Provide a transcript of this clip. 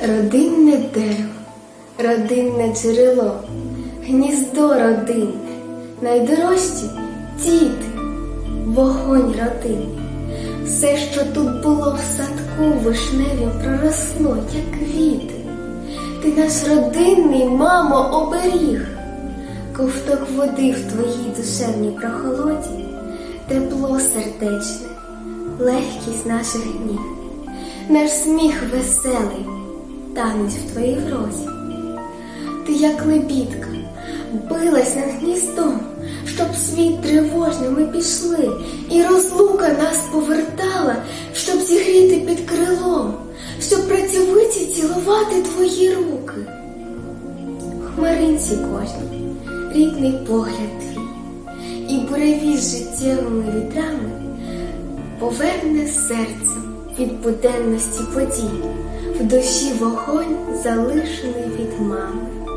Родинне дерево, родинне джерело, гніздо родинне, найдорожчі діти, вогонь родинний. Все, що тут було в садку вишневім, проросло, як квіти. Ти наш родинний, мамо, оберіг, ковток води в твоїй душевній прохолоді, тепло сердечне, легкість наших днів, наш сміх веселий, танець в твоїй вроді. Ти, як лебідка, билась над гніздом, щоб світ тривожний ми пішли, і розлука нас повертала, щоб зігріти під крилом, щоб працьовиті цілувати твої руки. Хмаринці кожній, рідний погляд твій, і буреві з життєвими вітрами поверне серце від буденності подій, в душі вогонь залишений від мами.